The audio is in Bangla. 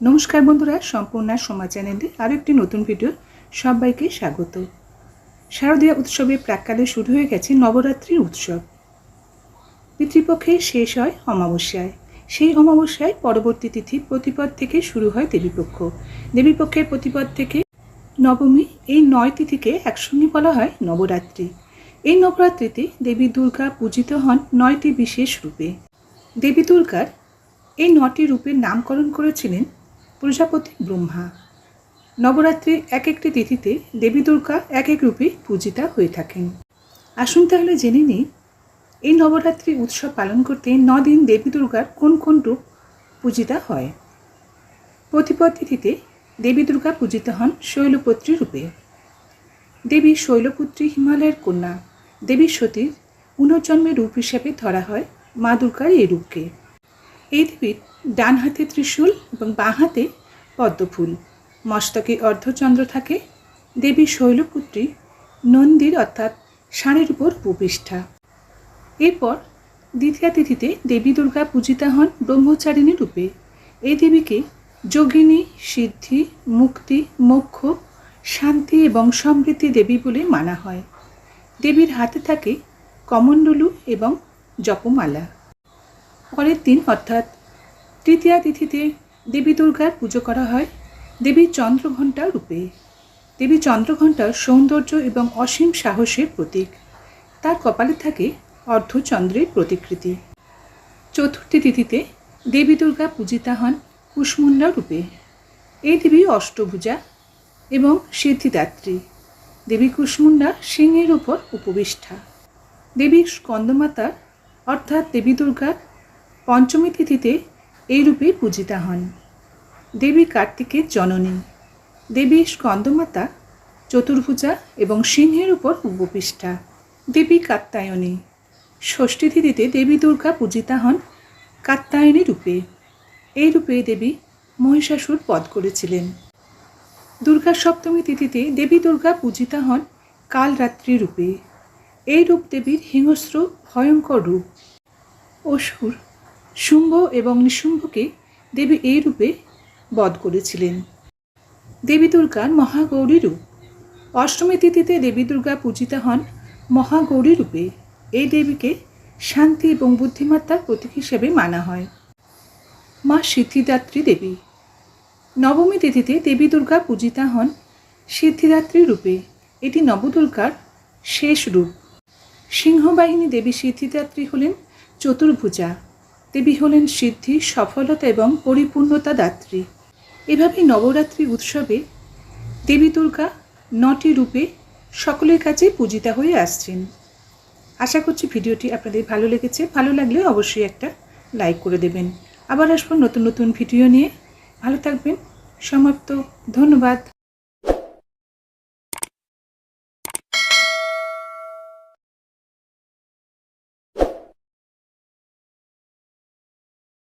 নমস্কার বন্ধুরা, সম্পূর্ণা সমা চ্যানেলে আরও একটি নতুন ভিডিও সবাইকে স্বাগত। শারদীয়া উৎসবে প্রাককালে শুরু হয়ে গেছে নবরাত্রির উৎসব। পিতৃপক্ষে শেষ হয় অমাবস্যায়। সেই অমাবস্যায় পরবর্তী তিথি প্রতিপদ থেকে শুরু হয় দেবীপক্ষ। দেবীপক্ষের প্রতিপদ থেকে নবমী, এই নয় তিথিকে একসঙ্গে বলা হয় নবরাত্রি। এই নবরাত্রিতে দেবী দুর্গা পূজিত হন নয়টি বিশেষ রূপে। দেবী দুর্গার এই নটি রূপের নামকরণ করেছিলেন প্রজাপতি ব্রহ্মা। নবরাত্রির এক একটি তিথিতে দেবী দুর্গা এক এক রূপে পূজিতা হয়ে থাকেন। আসুন তাহলে জেনে নিই, এই নবরাত্রি উৎসব পালন করতে দিন দেবী দুর্গার কোন কোন রূপ পূজিতা হয়? প্রতিপদ তিথিতে দেবী দুর্গা পূজিত হন শৈলপুত্রী রূপে। দেবী শৈলপুত্রী হিমালয়ের কন্যা। দেবী সতীর পুনর্জন্মের রূপ হিসেবে ধরা হয় মা দুর্গার এই রূপকে। এই দেবীর ডান হাতে ত্রিশূল এবং বাঁ হাতে পদ্মফুল। মস্তকে অর্ধচন্দ্র থাকে, দেবী শৈলপুত্রী নন্দীর অর্থাৎ ষাঁড়ের উপর ভূপৃষ্ঠা। এরপর দ্বিতীয় তিথিতে দেবী দুর্গা পূজিতা হন ব্রহ্মচারিণী রূপে। এই দেবীকে যোগিনী, সিদ্ধি, মুক্তি, মোক্ষ, শান্তি এবং সমৃদ্ধি দেবী বলে মানা হয়। দেবীর হাতে থাকে কমণ্ডলু এবং জপমালা। পরের দিন অর্থাৎ তৃতীয়া তিথিতে দেবী দুর্গার পুজো করা হয়। দেবী চন্দ্রঘণ্টা রূপে। দেবী চন্দ্রঘণ্টা সৌন্দর্য এবং অসীম সাহসের প্রতীক। তার কপালে থাকে অর্ধচন্দ্রের প্রতিকৃতি। চতুর্থী তিথিতে দেবী দুর্গা পূজিতা হন কুষ্মুণ্ডা রূপে। এই দেবী অষ্টভুজা এবং সিদ্ধিদাত্রী। দেবী কুষ্মুণ্ডা সিংহের উপর উপবিষ্ঠা। দেবী স্কন্দমাতা অর্থাৎ দেবী দুর্গার পঞ্চমী তিথিতে এই রূপে পূজিতা হন। দেবী কার্তিকের জননী। দেবী স্কন্দমাতা, চতুর্ভুজা এবং সিংহের উপর উপবিষ্ঠা দেবী কাত্তায়নী ষষ্ঠী তিথিতে দেবী দুর্গা পূজিতা হন কাত্তায়নী রূপে। এই রূপে দেবী মহিষাসুর বধ করেছিলেন। দুর্গা সপ্তমী তিথিতে দেবী দুর্গা পূজিতা হন কালরাত্রি রূপে। এই রূপ দেবীর হিংস্র, ভয়ঙ্কর রূপ। অসুর শুম্ভ এবং নিশুম্ভকে দেবী এই রূপে বধ করেছিলেন। দেবী দুর্গার মহাগৌরী রূপ। অষ্টমী তিথিতে দেবী দুর্গা পূজিতা হন মহাগৌরী রূপে। এই দেবীকে শান্তি এবং বুদ্ধিমত্তার প্রতীক হিসেবে মানা হয়। মা সিদ্ধিদাত্রী দেবী। নবমী তিথিতে দেবী দুর্গা পূজিতা হন সিদ্ধিদাত্রী রূপে। এটি নবদুর্গার শেষ রূপ। সিংহবাহিনী দেবী সিদ্ধিদাত্রী হলেন চতুর্ভুজা। দেবী হলেন সিদ্ধি, সফলতা এবং পরিপূর্ণতা দাত্রী। এভাবে নবরাত্রি উৎসবে দেবী দুর্গা নটি রূপে সকলের কাছে পূজিতা হয়ে আসছেন। আশা করছি ভিডিওটি আপনাদের ভালো লেগেছে। ভালো লাগলে অবশ্যই একটা লাইক করে দেবেন। আবার আসব নতুন নতুন ভিডিও নিয়ে। ভালো থাকবেন। সমাপ্ত। ধন্যবাদ।